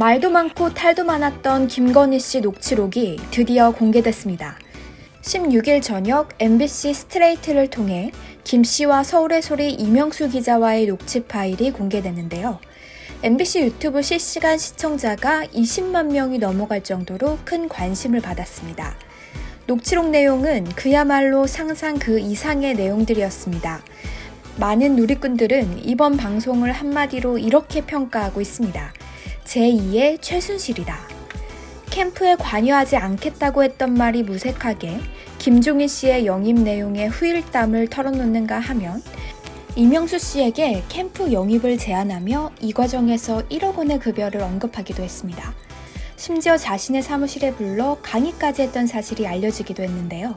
말도 많고 탈도 많았던 김건희 씨 녹취록이 드디어 공개됐습니다. 16일 저녁 MBC 스트레이트를 통해 김 씨와 서울의 소리 이명수 기자와의 녹취 파일이 공개됐는데요. MBC 유튜브 실시간 시청자가 20만 명이 넘어갈 정도로 큰 관심을 받았습니다. 녹취록 내용은 그야말로 상상 그 이상의 내용들이었습니다. 많은 누리꾼들은 이번 방송을 한마디로 이렇게 평가하고 있습니다. 제2의 최순실이다. 캠프에 관여하지 않겠다고 했던 말이 무색하게 김종인 씨의 영입 내용에 후일담을 털어놓는가 하면 이명수 씨에게 캠프 영입을 제안하며 이 과정에서 1억 원의 급여를 언급하기도 했습니다. 심지어 자신의 사무실에 불러 강의까지 했던 사실이 알려지기도 했는데요.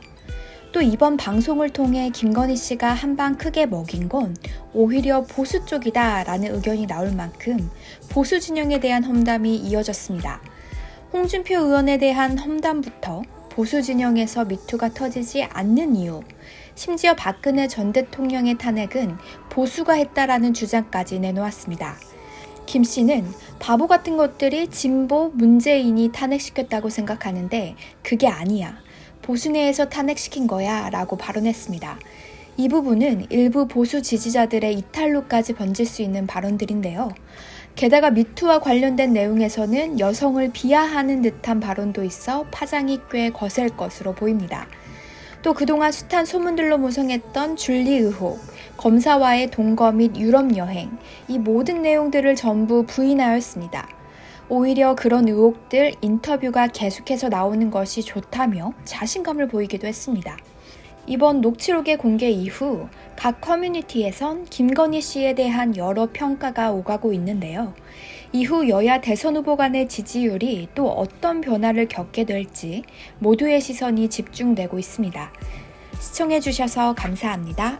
또 이번 방송을 통해 김건희 씨가 한 방 크게 먹인 건 오히려 보수 쪽이다 라는 의견이 나올 만큼 보수 진영에 대한 험담이 이어졌습니다. 홍준표 의원에 대한 험담부터 보수 진영에서 미투가 터지지 않는 이유, 심지어 박근혜 전 대통령의 탄핵은 보수가 했다라는 주장까지 내놓았습니다. 김 씨는 바보 같은 것들이 진보 문재인이 탄핵시켰다고 생각하는데 그게 아니야. 보수 내에서 탄핵시킨 거야 라고 발언했습니다. 이 부분은 일부 보수 지지자들의 이탈로까지 번질 수 있는 발언들인데요. 게다가 미투와 관련된 내용에서는 여성을 비하하는 듯한 발언도 있어 파장이 꽤 거셀 것으로 보입니다. 또 그동안 숱한 소문들로 무성했던 줄리 의혹, 검사와의 동거 및 유럽 여행, 이 모든 내용들을 전부 부인하였습니다. 오히려 그런 의혹들 인터뷰가 계속해서 나오는 것이 좋다며 자신감을 보이기도 했습니다. 이번 녹취록의 공개 이후 각 커뮤니티에선 김건희 씨에 대한 여러 평가가 오가고 있는데요. 이후 여야 대선 후보 간의 지지율이 또 어떤 변화를 겪게 될지 모두의 시선이 집중되고 있습니다. 시청해주셔서 감사합니다.